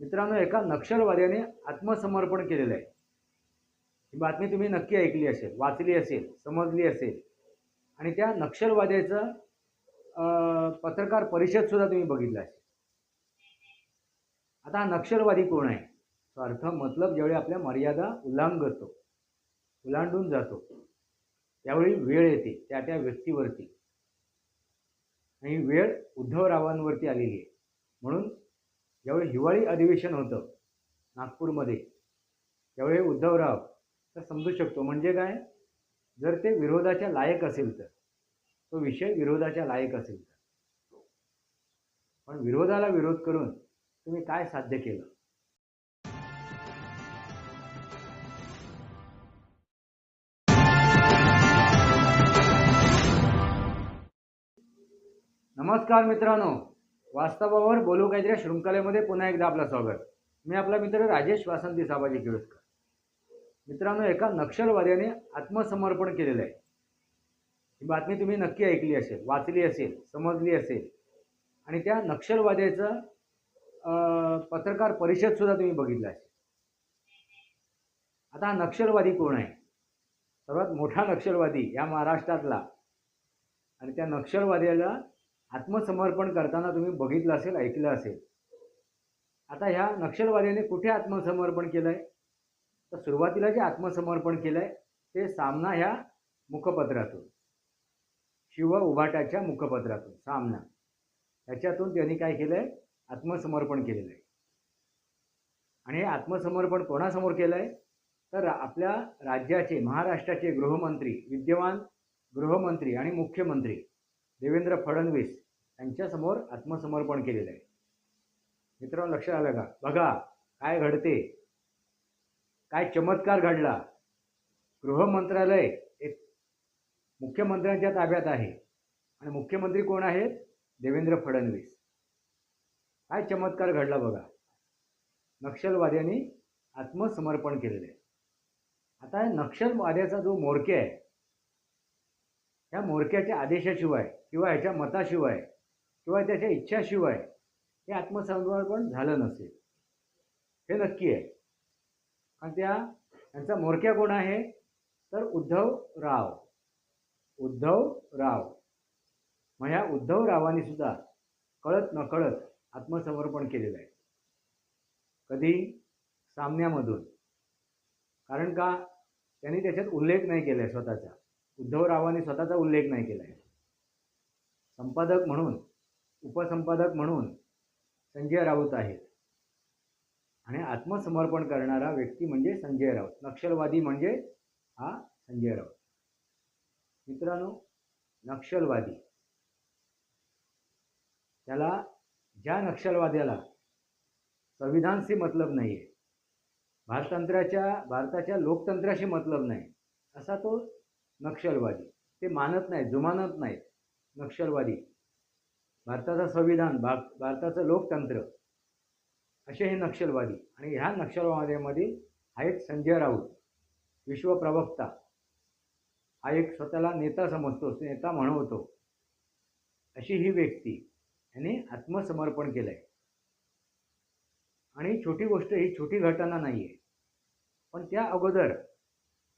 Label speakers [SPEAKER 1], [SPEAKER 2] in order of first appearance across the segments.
[SPEAKER 1] मित्रांनो एका नक्षलवाद्याने आत्मसमर्पण केलेलं आहे. ही बातमी तुम्ही नक्की ऐकली असेल वाचली असेल समजली असेल. आणि त्या नक्षलवाद्याचं पत्रकार परिषदसुद्धा तुम्ही बघितलं असेल. आता हा नक्षलवादी कोण आहे? अर्थ मतलब ज्यावेळी आपल्या मर्यादा उल्लंघतो उलांडून जातो त्यावेळी वेळ येते त्या त्या व्यक्तीवरती. आणि वेळ उद्धवरावांवरती आलेली आहे. म्हणून ज्यावेळी हिवाळी अधिवेशन होतं नागपूरमध्ये त्यावेळी उद्धवराव तर समजू शकतो म्हणजे काय? जर ते विरोधाच्या लायक असेल तर तो विषय विरोधाच्या लायक असेल तर. पण विरोधाला विरोध करून तुम्ही काय साध्य केलं? नमस्कार मित्रांनो. वास्तवावर बोलू काहीतरी शृंखलेमध्ये पुन्हा एकदा आपलं स्वागत. मी आपला मित्र राजेश वासंती साबाजी केळुसकर मित्रांनो एका नक्षलवाद्याने आत्मसमर्पण केलेलं आहे. ही बातमी तुम्ही नक्की ऐकली असेल वाचली असेल समजली असेल. आणि त्या नक्षलवाद्याचं पत्रकार परिषदसुद्धा तुम्ही बघितलं असेल. आता हा नक्षलवादी कोण आहे? सर्वात मोठा नक्षलवादी या महाराष्ट्रातला आणि त्या नक्षलवाद्याला आत्मसमर्पण करताना तुम्ही बघितलं असेल ऐकलं असेल. आता ह्या नक्षलवाद्याने कुठे आत्मसमर्पण केलं आहे तर सुरुवातीला जे आत्मसमर्पण केलं आहे ते सामना ह्या मुखपत्रातून. शिव उभाटाच्या मुखपत्रातून सामना. ह्याच्यातून त्यांनी काय केलं आहे आत्मसमर्पण केलेलं आहे. आणि हे आत्मसमर्पण कोणासमोर केलं आहे तर आपल्या राज्याचे महाराष्ट्राचे गृहमंत्री विद्यमान गृहमंत्री आणि मुख्यमंत्री देवेंद्र फडणवीस यांच्यासमोर आत्मसमर्पण केलेलं आहे. मित्रांनो लक्ष आलं का? बघा काय घडते? काय चमत्कार घडला? गृह मंत्रालय एक मुख्यमंत्र्यांच्या ताब्यात आहे. आणि मुख्यमंत्री कोण आहेत? देवेंद्र फडणवीस. काय चमत्कार घडला बघा? नक्षलवाद्यांनी आत्मसमर्पण केलेलं आहे. आता नक्षलवाद्याचा जो मोरके आहे ह्या मोरक्याच्या आदेशाशिवाय किंवा ह्याच्या मताशिवाय किंवा त्याच्या इच्छाशिवाय हे आत्मसमर्पण झालं नसेल. हे नक्की आहे. आणि त्या त्यांचा मोरक्या कोण आहे? तर उद्धव राव. उद्धव राव. मग ह्या उद्धव रावांनी सुद्धा कळत नकळत आत्मसमर्पण केलेलं आहे. कधी? सामन्यामधून. कारण का? त्यांनी त्याच्यात उल्लेख नाही केला आहे स्वतःचा. उद्धवरावांनी स्वतःचा उल्लेख नाही केला आहे संपादक म्हणून उपसंपादक म्हणून संजय राऊत आहेत. आणि आत्मसमर्पण करणारा व्यक्ती म्हणजे संजय राऊत. नक्षलवादी म्हणजे हा संजय राऊत. मित्रांनो नक्षलवादी. त्याला ज्या नक्षलवाद्याला संविधानशी मतलब नाही आहे भारतंत्राच्या भारताच्या लोकतंत्राशी मतलब नाही असा तो नक्षलवादी. ते मानत नाहीत जुमानत नाहीत नक्षलवादी. भारताचं संविधान भा भारताचं लोकतंत्र. असे हे नक्षलवादी. आणि ह्या नक्षलवाद्यामध्ये हा एक संजय राऊत विश्वप्रवक्ता हा एक स्वतःला नेता समजतो नेता म्हणवतो. अशी ही व्यक्ती याने आत्मसमर्पण केलं आहे आणि छोटी गोष्ट ही छोटी घटना नाही आहे पण त्या अगोदर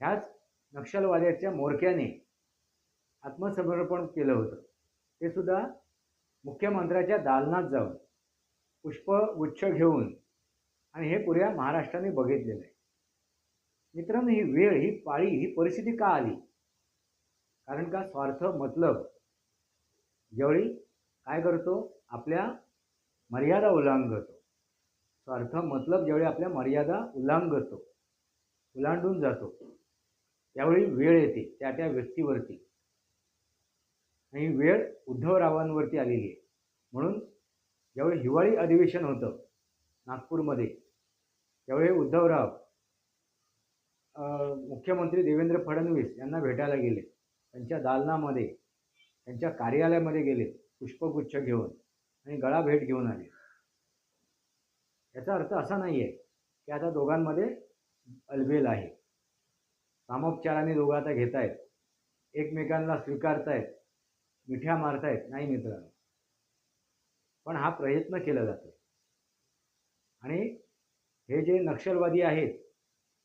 [SPEAKER 1] ह्याच नक्षलवाद्याच्या मोरक्याने आत्मसमर्पण केलं होतं. ते सुद्धा मुख्यमंत्र्याच्या दालनात जाऊन पुष्पगुच्छ घेऊन आणि हे पुऱ्या महाराष्ट्राने बघितलेलं आहे. मित्रांनो ही वेळ ही पाळी ही परिस्थिती का आली? कारण का स्वार्थ मतलब ज्यावेळी काय करतो? आपल्या मर्यादा ओलांघतो स्वार्थ मतलब ज्यावेळी आपल्या मर्यादा उल्लंघतो. उलांडून जातो. त्यावेळी वेळ येते त्या त्या व्यक्तीवरती. आणि वेळ उद्धवरावांवरती आलेली आहे. म्हणून ज्यावेळी हिवाळी अधिवेशन होतं नागपूरमध्ये त्यावेळी उद्धवराव मुख्यमंत्री देवेंद्र फडणवीस यांना भेटायला गेले. त्यांच्या दालनामध्ये त्यांच्या कार्यालयामध्ये गेले पुष्पगुच्छ घेऊन आणि गळा भेट घेऊन आले. याचा अर्थ असा नाही आहे की आता दोघांमध्ये अलबेल आहे. सामोपचाराने दोघं आता घेत आहेत एकमेकांना स्वीकारतायत. मिठ्या मारतायत. नाही मित्रांनो. पण हा प्रयत्न केला जातो आणि हे जे नक्षलवादी आहेत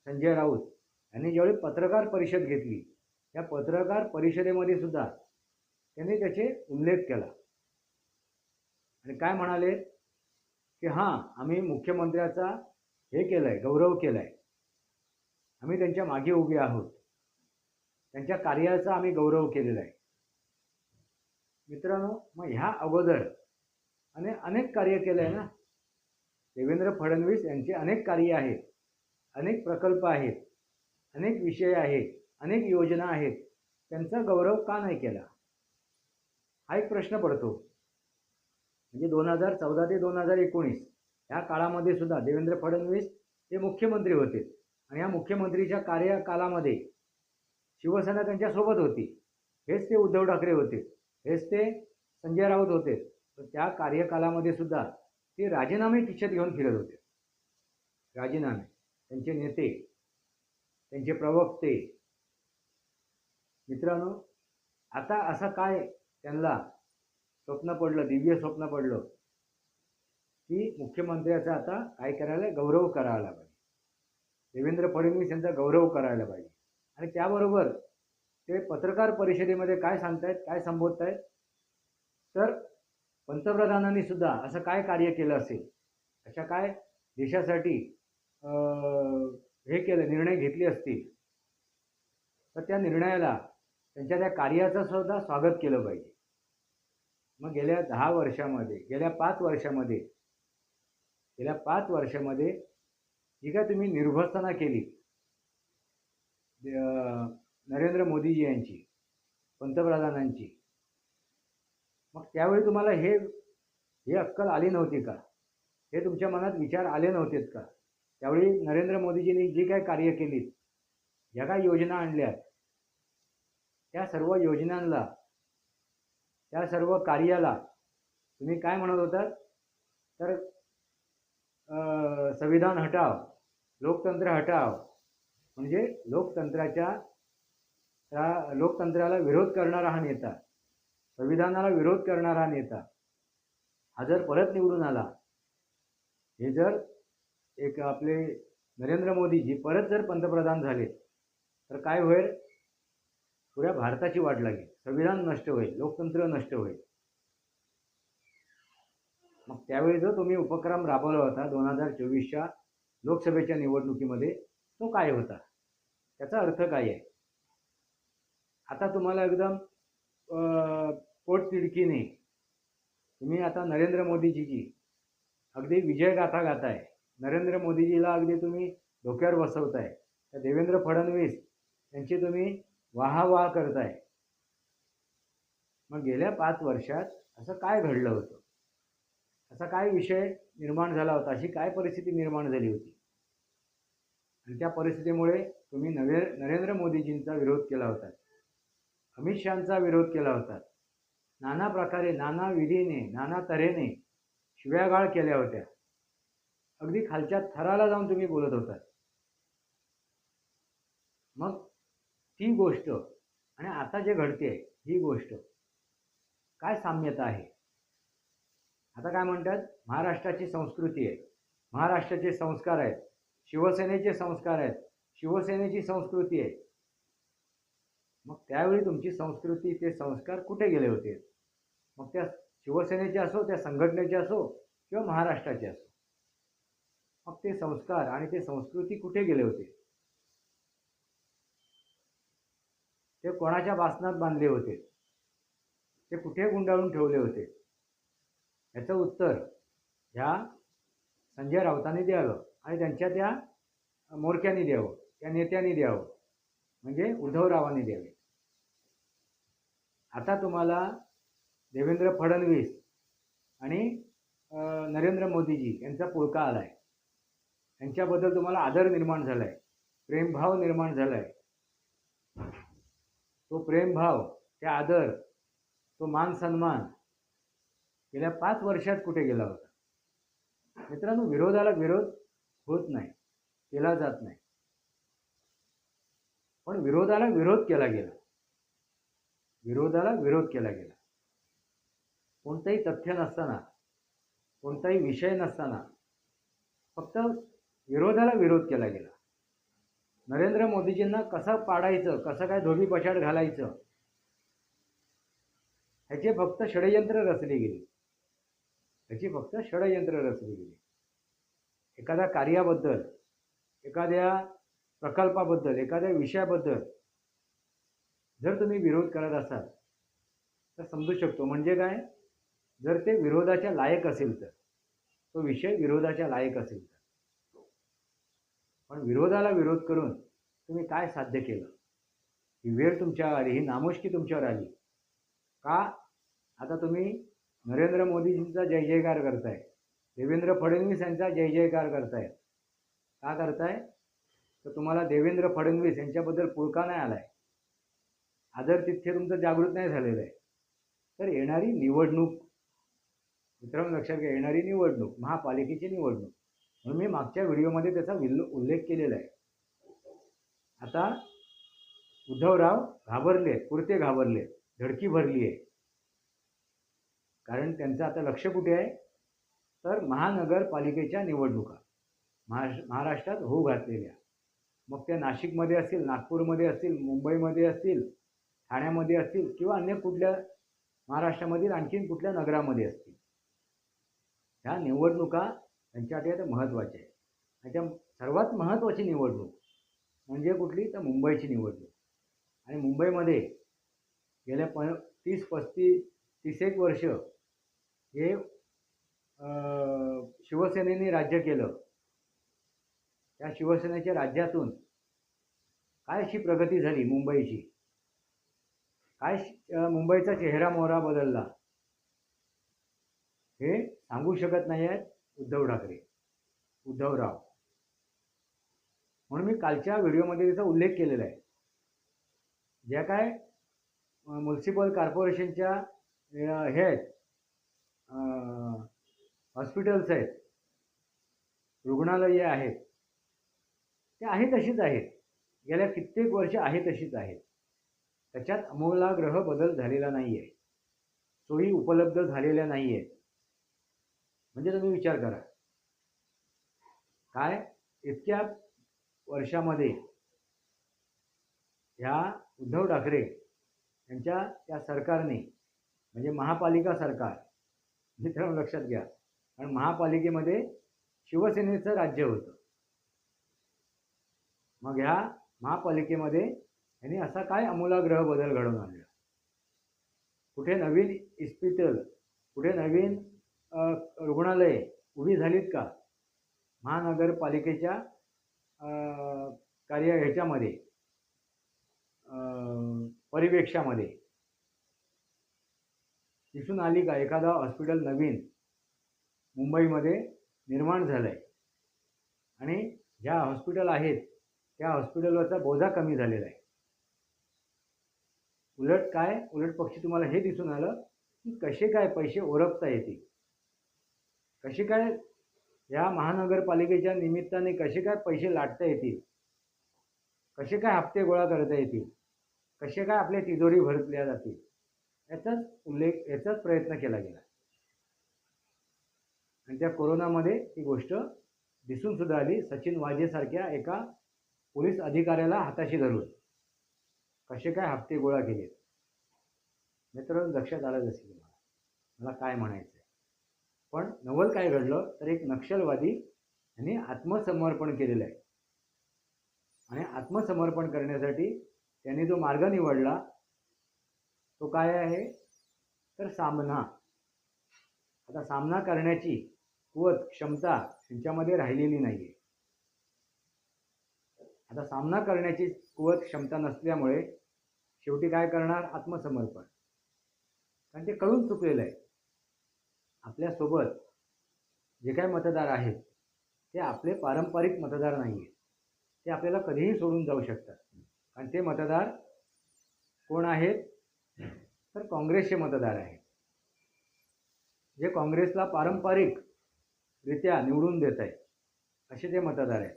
[SPEAKER 1] संजय राऊत यांनी ज्यावेळी पत्रकार परिषद घेतली त्या पत्रकार परिषदेमध्ये सुद्धा त्यांनी त्याचे उल्लेख केला. आणि काय म्हणाले? की हां आम्ही मुख्यमंत्र्याचा हे केलं आहे गौरव केला आहे आम्ही त्यांच्या मागे उभे आहोत. त्यांच्या कार्याचा आम्ही गौरव केलेला आहे. मित्रांनो मग ह्या अगोदर आणि अनेक कार्य केलं आहे ना? देवेंद्र फडणवीस यांचे अनेक कार्य आहेत अनेक प्रकल्प आहेत अनेक विषय आहेत अनेक योजना आहेत. त्यांचा गौरव का नाही केला? हा एक प्रश्न पडतो. म्हणजे दोन हजार चौदा ते दोन हजार एकोणीस ह्या काळामध्ये सुद्धा देवेंद्र फडणवीस हे मुख्यमंत्री होते. आणि या मुख्यमंत्रीच्या कार्यकालामध्ये शिवसेना त्यांच्यासोबत होती. हेच ते उद्धव ठाकरे होते. हेच ते संजय राऊत होते. तर त्या कार्यकालामध्ये सुद्धा ते राजीनामे खिशात घेऊन फिरत होते. राजीनामे. त्यांचे नेते त्यांचे प्रवक्ते. मित्रांनो आता असं काय त्यांना स्वप्न पडलं दिव्य स्वप्न पडलं की मुख्यमंत्र्याचा आता काय करायला गौरव करायला लागला. देवेंद्र फडणवीस यांचा गौरव करायला पाहिजे. आणि त्याबरोबर ते पत्रकार परिषदेमध्ये काय सांगतायत काय संबोधत आहेत तर पंतप्रधानांनी सुद्धा असं काय कार्य केलं असेल? अशा काय देशासाठी हे केलं निर्णय घेतले असतील? तर त्या निर्णयाला त्यांच्या त्या कार्याचं सुद्धा स्वागत केलं पाहिजे. मग गेल्या दहा वर्षामध्ये गेल्या पाच वर्षामध्ये गेल्या पाच वर्षामध्ये जी काय तुम्ही निर्भसना केली. नरेंद्र मोदीजी यांची पंतप्रधानांची. मग त्यावेळी तुम्हाला हे हे अक्कल आली नव्हती का? हे तुमच्या मनात विचार आले नव्हतेत का? त्यावेळी नरेंद्र मोदीजींनी जी काय कार्य केलीत ज्या काय योजना आणल्या त्या सर्व योजनांना त्या सर्व कार्याला तुम्ही काय म्हणत होतात? तर संविधान हटाव. लोकतंत्र हटाव. म्हणजे लोकतंत्राच्या त्या लोकतंत्राला विरोध करणारा हा नेता संविधानाला विरोध करणारा नेता हा जर परत निवडून आला हे जर एक आपले नरेंद्र मोदीजी परत जर पंतप्रधान झाले तर काय होईल? पुऱ्या भारताची वाट लागेल. संविधान नष्ट होईल लोकतंत्र नष्ट होईल. मग त्यावेळी जो तुम्ही उपक्रम राबवला होता दोन हजार चोवीसच्या लोकसभेच्या निवडणुकीमध्ये तो काय होता? त्याचा अर्थ काय आहे? आता तुम्हाला एकदम पोटतिडकीने तुम्ही आता नरेंद्र मोदीजीची अगदी विजयगाथा गाताय. नरेंद्र मोदीजीला अगदी तुम्ही डोक्यावर बसवताय. तर देवेंद्र फडणवीस यांची तुम्ही वाहावाह करताय. मग गेल्या पाच वर्षात असं काय घडलं होतं? असा काय विषय निर्माण झाला होता अशी काय परिस्थिती निर्माण झाली होती? आणि त्या परिस्थितीमुळे तुम्ही नवे नरेंद्र मोदीजींचा विरोध केला होता. अमित शहाचा विरोध केला होता. नाना प्रकारे नाना विधीने नाना तऱ्हेने शिव्यागाळ केल्या होत्या. अगदी खालच्या थराला जाऊन तुम्ही बोलत होतात मग ती गोष्ट आणि आता जे घडते ही गोष्ट काय साम्यता आहे? आता काय म्हणतात? महाराष्ट्राची संस्कृती आहे. महाराष्ट्राचे संस्कार आहेत. शिवसेनेचे संस्कार आहेत. शिवसेनेची संस्कृती आहे. मग त्यावेळी तुमची संस्कृती ते संस्कार कुठे गेले होते? मग त्या शिवसेनेचे असो त्या संघटनेचे असो किंवा महाराष्ट्राचे असो. मग ते संस्कार आणि ते संस्कृती कुठे गेले होते? ते कोणाच्या वासनात बांधले होते? ते कुठे गुंडाळून ठेवले होते? याचं उत्तर ह्या संजय राऊतांनी द्यावं आणि त्यांच्या त्या मोरक्यांनी द्यावं त्या नेत्यांनी द्यावं म्हणजे उद्धवरावांनी द्यावे. आता तुम्हाला देवेंद्र फडणवीस आणि नरेंद्र मोदीजी यांचा पुळका आला आहे यांच्याबद्दल तुम्हाला आदर निर्माण झाला आहे प्रेमभाव निर्माण झाला आहे तो प्रेमभाव ते आदर तो मान सन्मान गेल्या पाच वर्षात कुठे गेला होता? मित्रांनो विरोधाला विरोध होत नाही केला जात नाही. पण विरोधाला विरोध केला गेला. विरोधाला विरोध केला गेला. कोणतंही तथ्य नसताना कोणताही विषय नसताना फक्त विरोधाला विरोध केला गेला. नरेंद्र मोदीजींना कसं पाडायचं कसं काय धोबी पछाड घालायचं ह्याचे फक्त षडयंत्र रचली गेली. ह्याची फक्त षडयंत्र रचली गेली. एखाद्या कार्याबद्दल एखाद्या प्रकल्पाबद्दल एखाद्या विषयाबद्दल जर तुम्ही विरोध करत असाल तर समजू शकतो. म्हणजे काय? जर ते विरोधाच्या लायक असेल तर तो विषय विरोधाच्या लायक असेल तर. पण विरोधाला विरोध करून तुम्ही काय साध्य केलं? ही वेळ तुमच्यावर आली ही नामुष्की तुमच्यावर आली. का? आता तुम्ही नरेंद्र मोदीजींचा जय जयकार करताय. देवेंद्र फडणवीस यांचा जय जयकार करताय. का करताय? तर तुम्हाला देवेंद्र फडणवीस यांच्याबद्दल पुळका नाही आलाय. आदर तिथे तुमचं जागृत नाही झालेलं आहे. तर येणारी निवडणूक मित्रांनो लक्षात घ्या येणारी निवडणूक महापालिकेची निवडणूक म्हणून मी मागच्या व्हिडिओमध्ये त्याचा विल्ल उल्लेख केलेला आहे. आता उद्धवराव घाबरले पुरते घाबरले धडकी भरली आहे कारण त्यांचं आता लक्ष कुठे आहे? तर महानगरपालिकेच्या निवडणुका. महाराष्ट्र महाराष्ट्रात होऊ घातलेल्या. मग त्या नाशिकमध्ये असतील नागपूरमध्ये असतील मुंबईमध्ये असतील ठाण्यामध्ये असतील किंवा अन्य कुठल्या महाराष्ट्रामधील आणखीन कुठल्या नगरामध्ये असतील. ह्या निवडणुका त्यांच्यासाठी आता महत्त्वाच्या आहे त्याच्या सर्वात महत्त्वाची निवडणूक म्हणजे कुठली? तर मुंबईची निवडणूक. आणि मुंबईमध्ये गेल्या प तीस पस्तीस तीस एक वर्ष हे शिवसेनेने राज्य केलं. त्या शिवसेनेच्या राज्यातून काय अशी प्रगती झाली मुंबईची? काय मुंबईचा चेहरा मोहरा बदलला? हे सांगू शकत नाही आहेत उद्धव ठाकरे उद्धवराव. म्हणून मी कालच्या व्हिडिओमध्ये त्याचा उल्लेख केलेला आहे. ज्या काय म्युन्सिपल कॉर्पोरेशनच्या हे आहेत हॉस्पिटल्स आहेत. रुग्णालये आहेत. ते आहे तशीच आहेत. गेल्या कित्येक वर्ष आहे तशीच आहेत. त्याच्यात अमूलाग्रह बदल झालेला नाही आहे सोयी उपलब्ध झालेल्या नाही आहेत म्हणजे तुम्ही विचार करा. काय? इतक्या वर्षामध्ये ह्या उद्धव ठाकरे यांच्या त्या सरकारने म्हणजे महापालिका सरकार मित्रांनो लक्षात घ्या. कारण महापालिकेमध्ये शिवसेनेचं राज्य होतं. मग ह्या महापालिकेमध्ये यांनी असा काय अमूलाग्रह बदल घडवून आणला? कुठे नवीन इस्पितल कुठे नवीन रुग्णालये उभी झालीत का? महानगरपालिकेच्या कार्य ह्याच्यामध्ये परिवेक्षामध्ये. दिसून आली का? एखादा हॉस्पिटल नवीन मुंबईमध्ये निर्माण झालं आहे आणि ज्या हॉस्पिटल आहेत त्या हॉस्पिटलवरचा बोजा कमी झालेला आहे. उलट काय? उलट पक्षी तुम्हाला हे दिसून आलं की कसे काय पैसे ओरपता येतील? कसे काय या महानगरपालिकेच्या निमित्ताने कसे काय पैसे लाटता येतील? कसे काय हप्ते गोळा करता येतील? कसे काय आपल्या तिजोरी भरतल्या जातील? याचाच उल्लेख याचाच प्रयत्न केला गेला. आणि त्या कोरोनामध्ये ही गोष्ट दिसून सुद्धा आली. सचिन वाजेसारख्या एका पोलीस अधिकाऱ्याला हाताशी धरून. कसे काय हप्ते गोळा केलेत? मित्र लक्षात आलं असेल मला मला काय म्हणायचं आहे पण नवल काय घडलं तर एक नक्षलवादी यांनी आत्मसमर्पण केलेलं आहे. आणि आत्मसमर्पण करण्यासाठी त्यांनी जो मार्ग निवडला तो काय आहे? तर सामना. आता सामना करण्याची कुवत क्षमता त्यांच्यामध्ये राहिलेली नाही आहे आता सामना करण्याची कुवत क्षमता नसल्यामुळे शेवटी काय करणार? आत्मसमर्पण. कारण ते कळून चुकलेलं आहे. आपल्यासोबत जे काही मतदार आहेत ते आपले पारंपरिक मतदार नाही आहेत ते आपल्याला कधीही सोडून जाऊ शकतात. कारण ते मतदार कोण आहेत? तर काँग्रेसचे मतदार आहेत जे काँग्रेसला पारंपरिकरित्या निवडून देत आहेत असे ते मतदार आहेत.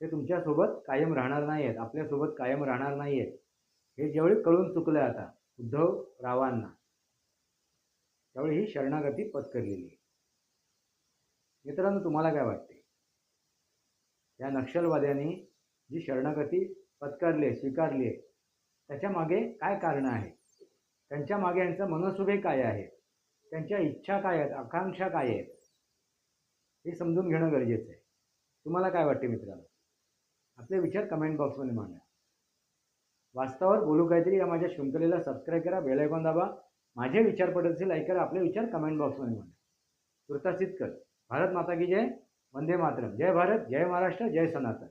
[SPEAKER 1] ते तुमच्यासोबत कायम राहणार नाही आहेत आपल्यासोबत कायम राहणार नाही आहेत हे ज्यावेळी कळून चुकलं आता उद्धव रावांना त्यावेळी ही शरणागती पत्करलेली आहे. मित्रांनो तुम्हाला काय वाटते? या नक्षलवाद्यांनी जी शरणागती पत्करली आहे स्वीकारली आहे त्याच्यामागे काय कारणं आहेत? त्यांच्या मागे यांचं मनसुबे काय आहेत? त्यांच्या इच्छा काय आहेत? आकांक्षा काय आहेत? हे समजून घेणं गरजेचं आहे. तुम्हाला काय वाटते मित्रांनो? आपले विचार कमेंट बॉक्समध्ये मांडा. वास्तवावर बोलू काहीतरी या माझ्या शृंखलेला सबस्क्राईब करा बेल दाबा. माझे विचार पडत असेल ऐकायला आपले विचार कमेंट बॉक्समध्ये मांडा. तुर्तासित कर. भारत माता की जय. वंदे मातरम. जय भारत जय महाराष्ट्र जय सनातन.